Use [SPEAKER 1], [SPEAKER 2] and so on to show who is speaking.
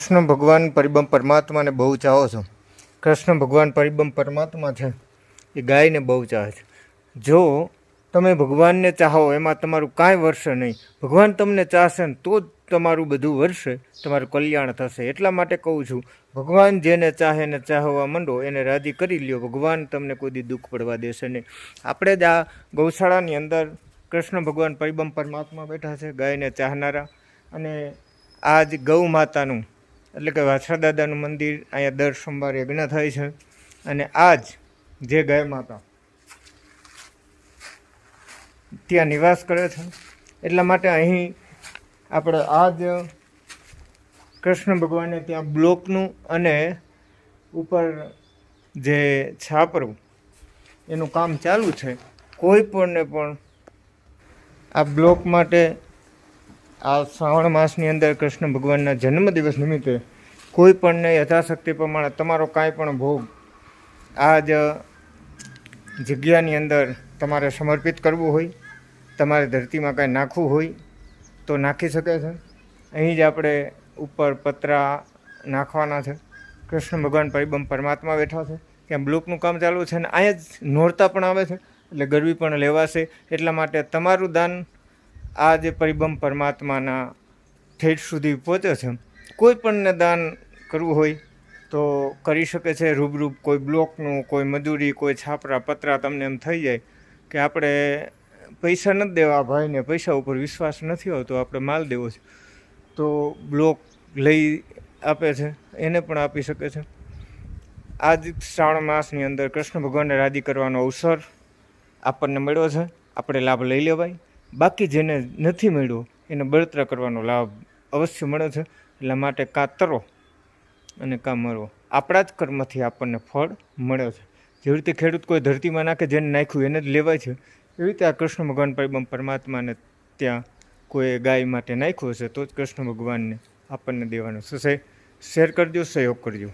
[SPEAKER 1] કૃષ્ણ ભગવાન પરિબમ પરમાત્માને બહુ ચાહો છો? કૃષ્ણ ભગવાન પરિબમ પરમાત્મા છે, એ ગાયને બહુ ચાહે છે. જો તમે ભગવાનને ચાહો, એમાં તમારું કાંઈ વર્ષે નહીં. ભગવાન તમને ચાહશે ને તો જ તમારું બધું વર્ષે તમારું કલ્યાણ થશે. એટલા માટે કહું છું, ભગવાન જેને ચાહે ને ચાહવા માંડો, એને રાજી કરી લ્યો. ભગવાન તમને કોઈ દુઃખ પડવા દેશે નહીં. આપણે જ આ ગૌશાળાની અંદર કૃષ્ણ ભગવાન પરિબમ પરમાત્મા બેઠા છે, ગાયને ચાહનારા. અને આ જ ગૌ માતાનું એટલે કે વાછરા દાદાનું મંદિર અહીંયા દર સોમવારે યજ્ઞ થાય છે. અને આજ જે ગાય માતા ત્યાં નિવાસ કરે છે. એટલા માટે અહીં આપણે આજ કૃષ્ણ ભગવાને ત્યાં બ્લોકનું અને ઉપર જે છાપરું, એનું કામ ચાલુ છે. કોઈ પણને પણ આ બ્લોક માટે આ શ્રાવણ માસની અંદર કૃષ્ણ ભગવાનના જન્મદિવસ નિમિત્તે કોઈ પણને યથાશક્તિ પ્રમાણે તમારો કાંઈ પણ ભોગ આ જ જગ્યાની અંદર તમારે સમર્પિત કરવું હોય, તમારે ધરતીમાં કાંઈ નાખવું હોય, તો નાખી શકે છે. અહીં જ આપણે ઉપર પતરા નાખવાના છે. કૃષ્ણ ભગવાન પરિબમ પરમાત્મા બેઠા છે. ત્યાં બ્લોકનું કામ ચાલુ છે અને અહીંયા જ નોરતા પણ આવે છે. એટલે ગરબી પણ લેવાશે. એટલા માટે તમારું દાન આ જે પરિબમ પરમાત્માના ઠેઠ સુધી પહોંચે છે, કોઈ પણને દાન કરવું હોય તો કરી શકે છે રૂબરૂપ કોઈ બ્લોકનું, કોઈ મજૂરી, કોઈ છાપરા, પતરા તમને એમ થઈ જાય કે આપણે પૈસા નથી દેવા ભાઈને, પૈસા ઉપર વિશ્વાસ નથી આવતો, આપણે માલ દેવો છે. તો બ્લોક લઈ આપે છે, એને પણ આપી શકે છે. આ જ શ્રાવણ માસની અંદર કૃષ્ણ ભગવાનને રાજી કરવાનો અવસર આપણને મળ્યો છે. આપણે લાભ લઈ લેવાય. બાકી જેને નથી મળ્યો, એને બળતરા કરવાનો લાભ અવશ્ય મળે છે. એટલા માટે કાં તરો અને કાં મરવો આપણા જ કર્મથી આપણને ફળ મળે છે. જેવી રીતે ખેડૂત કોઈ ધરતીમાં નાખે, જેને નાખ્યું એને જ લેવાય છે. એવી રીતે આ કૃષ્ણ ભગવાન પરમાત્માને ત્યાં કોઈ ગાય માટે નાખ્યું હશે, તો જ કૃષ્ણ ભગવાનને આપણને દેવાનું છે. શેર કરજો, સહયોગ કરજો.